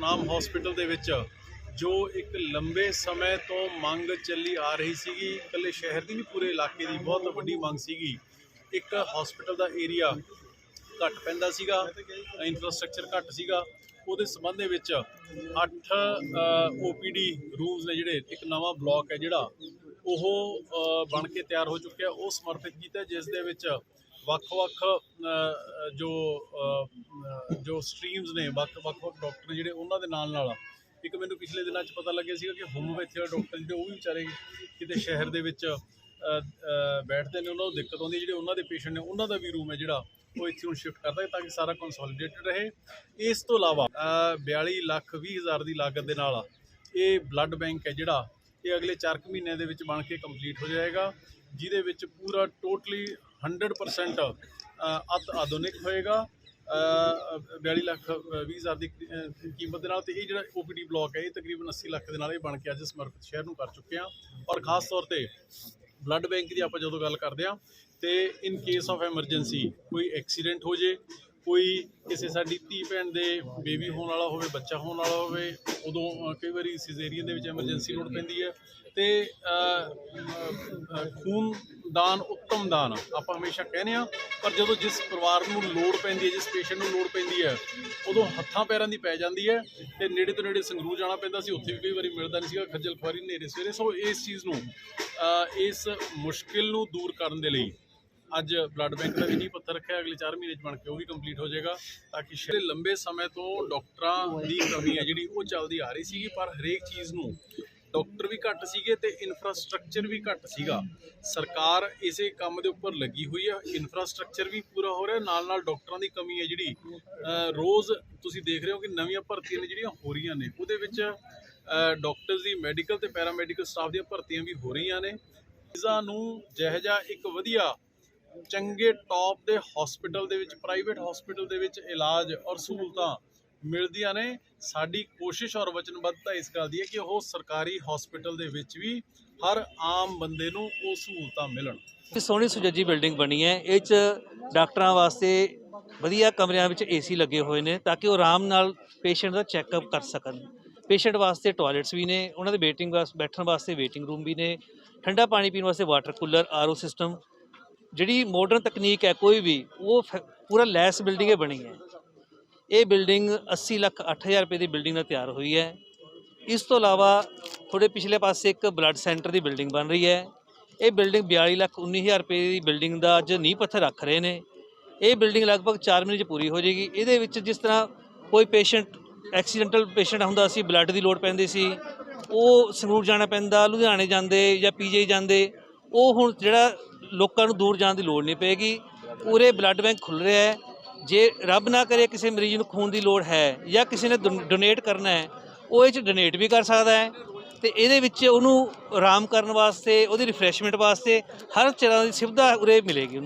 ਨਾਮ ਹਸਪੀਟਲ ਦੇ ਵਿੱਚ ਜੋ ਇੱਕ ਲੰਬੇ ਸਮੇਂ ਤੋਂ ਮੰਗ ਚੱਲੀ ਆ ਰਹੀ ਸੀਗੀ, ਇਕੱਲੇ ਸ਼ਹਿਰ ਦੀ ਨਹੀਂ, ਪੂਰੇ ਇਲਾਕੇ ਦੀ ਬਹੁਤ ਵੱਡੀ ਮੰਗ ਸੀਗੀ। ਇੱਕ ਹਸਪੀਟਲ ਦਾ ਏਰੀਆ ਘੱਟ ਪੈਂਦਾ ਸੀਗਾ ਇਨਫਰਾਸਟ੍ਰਕਚਰ ਘੱਟ ਸੀਗਾ, ਉਹਦੇ ਸੰਬੰਧ ਦੇ ਵਿੱਚ 8 ਓਪੀਡੀ ਰੂਮਸ ਨੇ ਜਿਹੜੇ, ਇੱਕ ਨਵਾਂ ਬਲਾਕ ਹੈ ਜਿਹੜਾ, ਉਹ ਬਣ ਕੇ ਤਿਆਰ ਹੋ ਚੁੱਕਿਆ, ਉਹ ਸਮਰਪਿਤ ਕੀਤਾ, ਜਿਸ ਦੇ ਵਿੱਚ ਵੱਖ-ਵੱਖ ਜੋ ਜੋ ਸਟਰੀਮਸ ਨੇ, ਵੱਖ-ਵੱਖ ਡਾਕਟਰ ਨੇ ਜਿਹੜੇ, ਉਹਨਾਂ ਦੇ ਨਾਲ ਨਾਲ ਇੱਕ ਮੈਨੂੰ ਪਿਛਲੇ ਦਿਨਾਂ 'ਚ ਪਤਾ ਲੱਗਿਆ ਸੀਗਾ ਕਿ ਹੋਮੋਪੈਥੀ ਵਾਲੇ ਡਾਕਟਰ ਜਿਹੜੇ, ਉਹ ਵੀ ਵਿਚਾਰੇ ਕਿਤੇ ਸ਼ਹਿਰ ਦੇ ਵਿੱਚ ਬੈਠਦੇ ਨੇ ਉਹਨਾਂ ਨੂੰ ਦਿੱਕਤ ਆਉਂਦੀ ਜਿਹੜੇ ਉਹਨਾਂ ਦੇ ਪੇਸ਼ੈਂਟ ਨੇ ਉਹਨਾਂ ਦਾ ਵੀ ਰੂਮ ਹੈ ਜਿਹੜਾ ਉਹ ਇੱਥੇ ਹੁਣ ਸ਼ਿਫਟ ਕਰਦਾ ਤਾਂ ਕਿ ਸਾਰਾ ਕੰਸੋਲੀਡੇਟਡ ਰਹੇ। ਇਸ ਤੋਂ ਇਲਾਵਾ ਅ, 42 ਲੱਖ 20 ਹਜ਼ਾਰ ਦੀ ਲਾਗਤ ਦੇ ਨਾਲ ਇਹ ਬਲੱਡ ਬੈਂਕ ਹੈ ਜਿਹੜਾ ਇਹ ਅਗਲੇ 4 ਮਹੀਨਿਆਂ ਦੇ ਵਿੱਚ ਬਣ ਕੇ ਕੰਪਲੀਟ ਹੋ ਜਾਏਗਾ ਜਿਹਦੇ ਵਿੱਚ ਪੂਰਾ ਟੋਟਲੀ 100% ਅ, ਅਤ ਆਧੁਨਿਕ ਹੋਏਗਾ। ਅ, 42 ਲੱਖ 20 ਹਜ਼ਾਰ ਦੀ ਅ, ਕੀਮਤ ਦੇ ਨਾਲ ਤੇ ਇਹ ਜਿਹੜਾ ਓਪੀਡੀ ਬਲਾਕ ਹੈ ਇਹ ਤਕਰੀਬਨ 80 ਲੱਖ ਦੇ ਨਾਲ ਇਹ ਬਣ ਕੇ ਅੱਜ ਸਮਰਪਿਤ ਸ਼ਹਿਰ ਨੂੰ ਕਰ ਚੁੱਕੇ ਆ ਔਰ ਖਾਸ ਤੌਰ ਤੇ ਬਲੱਡ ਬੈਂਕ ਦੀ ਆਪਾਂ ਜਦੋਂ ਗੱਲ ਕਰਦੇ ਆ ਤੇ ਇਨ ਕੇਸ ਆਫ ਐਮਰਜੈਂਸੀ ਕੋਈ ਐਕਸੀਡੈਂਟ ਹੋ ਜੇ ਕੋਈ ਕਿਸੇ ਸਾਡੀ ਧੀ ਭੈਣ ਦੇ ਬੇਬੀ ਹੋਣ ਵਾਲਾ ਹੋਵੇ ਬੱਚਾ ਹੋਣ ਵਾਲਾ ਹੋਵੇ ਉਦੋਂ ਕਈ ਵਾਰੀ ਸਿਜ਼ੇਰੀਅਨ ਦੇ ਵਿੱਚ ਐਮਰਜੈਂਸੀ ਲੋੜ ਪੈਂਦੀ ਹੈ ਤੇ ਅ, ਖੂਨ ਦਾਨ ਉੱਤਮ ਦਾਨ ਆਪਾਂ ਹਮੇਸ਼ਾ ਕਹਿੰਦੇ ਆ ਪਰ ਜਦੋਂ ਜਿਸ ਪਰਿਵਾਰ ਨੂੰ ਲੋੜ ਪੈਂਦੀ ਹੈ, ਜਿਸ ਪੇਸ਼ੈਂਟ ਨੂੰ ਲੋੜ ਪੈਂਦੀ ਹੈ, ਉਦੋਂ ਹੱਥਾਂ ਪੈਰਾਂ ਦੀ ਪੈ ਜਾਂਦੀ ਹੈ ਤੇ ਨੇੜੇ ਤੋਂ ਨੇੜੇ ਸੰਗਰੂਰ ਜਾਣਾ ਪੈਂਦਾ ਸੀ, ਉੱਥੇ ਵੀ ਕਈ ਵਾਰੀ ਮਿਲਦਾ ਨਹੀਂ ਸੀਗਾ, ਖੱਜਲ ਖੁਆਰੀ ਨੇੜੇ ਸਵੇਰੇ। ਸੋ ਇਸ ਚੀਜ਼ ਨੂੰ ਇਸ ਮੁਸ਼ਕਿਲ ਨੂੰ ਦੂਰ ਕਰਨ ਦੇ ਲਈ ਅੱਜ ਬਲੱਡ ਬੈਂਕ ਦਾ ਵੀ ਨੀਂਹ ਪੱਥਰ ਰੱਖਿਆ, ਅਗਲੇ 4 ਮਹੀਨੇ ਚ ਬਣ ਕੇ ਉਹ ਵੀ ਕੰਪਲੀਟ ਹੋ ਜਾਏਗਾ, ਤਾਂ ਕਿ ਸ਼ਹਿਰ ਲੰਬੇ ਸਮੇਂ ਤੋਂ ਡਾਕਟਰਾਂ ਦੀ ਕਮੀ ਹੈ ਜਿਹੜੀ, ਉਹ ਚੱਲਦੀ ਆ ਰਹੀ ਸੀਗੀ, ਪਰ ਹਰੇਕ ਚੀਜ਼ ਨੂੰ ਡਾਕਟਰ ਵੀ ਘੱਟ ਸੀਗੇ ਤੇ ਇਨਫਰਾਸਟ੍ਰਕਚਰ ਵੀ ਘੱਟ ਸੀਗਾ। ਸਰਕਾਰ ਇਸੇ ਕੰਮ ਦੇ ਉੱਪਰ ਲੱਗੀ ਹੋਈ ਹੈ ਇਨਫਰਾਸਟ੍ਰਕਚਰ ਵੀ ਪੂਰਾ ਹੋ ਰਿਹਾ। ਨਾਲ ਨਾਲ ਡਾਕਟਰਾਂ ਦੀ ਕਮੀ ਹੈ ਜਿਹੜੀ। ਰੋਜ਼ ਤੁਸੀਂ ਦੇਖ ਰਹੇ ਹੋ ਕਿ ਨਵੀਆਂ ਭਰਤੀਆਂ ਨੇ ਜਿਹੜੀਆਂ ਹੋ ਰਹੀਆਂ ਨੇ, ਉਹਦੇ ਵਿੱਚ ਡਾਕਟਰਸ ਦੀ ਮੈਡੀਕਲ ਤੇ ਪੈਰਾਮੈਡੀਕਲ ਸਟਾਫ ਦੀਆਂ ਭਰਤੀਆਂ ਵੀ ਹੋ ਰਹੀਆਂ ਨੇ। ਮਰੀਜ਼ਾਂ ਨੂੰ ਜਿਹੋ ਜਿਹਾ ਇੱਕ ਵਧੀਆ ਚੰਗੇ ਟੌਪ ਦੇ ਹਸਪੀਟਲ ਦੇ ਵਿੱਚ ਪ੍ਰਾਈਵੇਟ ਹਸਪੀਟਲ ਦੇ ਵਿੱਚ ਇਲਾਜ ਔਰ ਸਹੂਲਤਾਂ ਮਿਲਦੀਆਂ ਨੇ। ਸਾਡੀ ਕੋਸ਼ਿਸ਼ ਔਰ ਵਚਨਬੱਧਤਾ ਇਸ ਗੱਲ ਦੀ ਹੈ ਕਿ ਉਹ ਸਰਕਾਰੀ ਹਸਪੀਟਲ ਦੇ ਵਿੱਚ ਵੀ ਹਰ ਆਮ ਬੰਦੇ ਨੂੰ ਉਹ ਸਹੂਲਤਾਂ ਮਿਲਣ। ਇਹ ਸੋਹਣੀ ਸੁਜੱਜੀ ਬਿਲਡਿੰਗ ਬਣੀ ਹੈ। ਇਹ ਚ ਡਾਕਟਰਾਂ ਵਾਸਤੇ ਵਧੀਆ ਕਮਰਿਆਂ ਵਿੱਚ ਏਸੀ ਲੱਗੇ ਹੋਏ ਨੇ ਤਾਂ ਕਿ ਉਹ ਆਰਾਮ ਨਾਲ ਪੇਸ਼ੈਂਟ ਦਾ ਚੈੱਕਅਪ ਕਰ ਸਕਣ। ਪੇਸ਼ੈਂਟ ਵਾਸਤੇ ਟਾਇਲਟਸ ਵੀ ਨੇ, ਉਹਨਾਂ ਦੇ ਵੇਟਿੰਗ ਵਾਸਤੇ ਬੈਠਣ ਵਾਸਤੇ ਵੇਟਿੰਗ ਰੂਮ ਵੀ ਨੇ, ਠੰਡਾ ਪਾਣੀ ਪੀਣ ਵਾਸਤੇ ਵਾਟਰ ਕੂਲਰ ਆਰਓ ਸਿਸਟਮ। ਜਿਹੜੀ ਮਾਡਰਨ ਤਕਨੀਕ ਹੈ ਕੋਈ ਵੀ, ਉਹ ਫ- ਪੂਰਾ ਲੈਸ ਬਿਲਡਿੰਗ ਹੈ ਬਣੀ ਹੈ। ਇਹ ਬਿਲਡਿੰਗ 80 ਲੱਖ 8000 ਰੁਪਏ ਦੀ ਬਿਲਡਿੰਗ ਨਾਲ ਤਿਆਰ ਹੋਈ ਹੈ। ਇਸ ਤੋਂ ਇਲਾਵਾ ਥੋੜੇ ਪਿਛਲੇ ਪਾਸੇ ਇੱਕ ਬਲੱਡ ਸੈਂਟਰ ਦੀ ਬਿਲਡਿੰਗ ਬਣ ਰਹੀ ਹੈ। ਇਹ ਬਿਲਡਿੰਗ 42 ਲੱਖ 19000 ਰੁਪਏ ਦੀ ਬਿਲਡਿੰਗ ਦਾ ਅੱਜ ਨੀਂਹ ਪੱਥਰ ਰੱਖ ਰਹੇ ਨੇ। ਇਹ ਬਿਲਡਿੰਗ ਲਗਭਗ 4 ਮਹੀਨੇ 'ਚ ਪੂਰੀ ਹੋ ਜਾਏਗੀ। ਇਹਦੇ ਵਿੱਚ ਜਿਸ ਤਰ੍ਹਾਂ ਕੋਈ ਪੇਸ਼ੈਂਟ, ਐਕਸੀਡੈਂਟਲ ਪੇਸ਼ੈਂਟ ਹੁੰਦਾ ਸੀ, ਬਲੱਡ ਦੀ ਲੋੜ ਪੈਂਦੀ ਸੀ, ਉਹ ਸੰਗਰੂਰ ਜਾਣਾ ਪੈਂਦਾ, ਲੁਧਿਆਣੇ ਜਾਂਦੇ ਜਾਂ ਪੀਜੀ ਜਾਂਦੇ, ਉਹ ਹੁਣ ਜਿਹੜਾ ਲੋਕਾਂ ਨੂੰ ਦੂਰ ਜਾਣ ਦੀ ਲੋੜ ਨਹੀਂ ਪਏਗੀ। ਪੂਰੇ ਬਲੱਡ ਬੈਂਕ ਖੁੱਲ ਰਿਹਾ ਹੈ। ਜੇ ਰੱਬ ਨਾ ਕਰੇ ਕਿਸੇ ਮਰੀਜ਼ ਨੂੰ ਖੂਨ ਦੀ ਲੋੜ ਹੈ ਜਾਂ ਕਿਸੇ ਨੇ ਡੋਨੇਟ ਕਰਨਾ ਹੈ, ਉਹ ਇਹ ਚ ਡੋਨੇਟ ਵੀ ਕਰ ਸਕਦਾ ਹੈ ਤੇ ਇਹਦੇ ਵਿੱਚ ਉਹਨੂੰ ਆਰਾਮ ਕਰਨ ਵਾਸਤੇ, ਉਹਦੀ ਰਿਫਰੈਸ਼ਮੈਂਟ ਵਾਸਤੇ ਹਰ ਤਰ੍ਹਾਂ ਦੀ ਸੁਵਿਧਾ ਉਰੇ ਮਿਲੇਗੀ ਉਹਨੂੰ।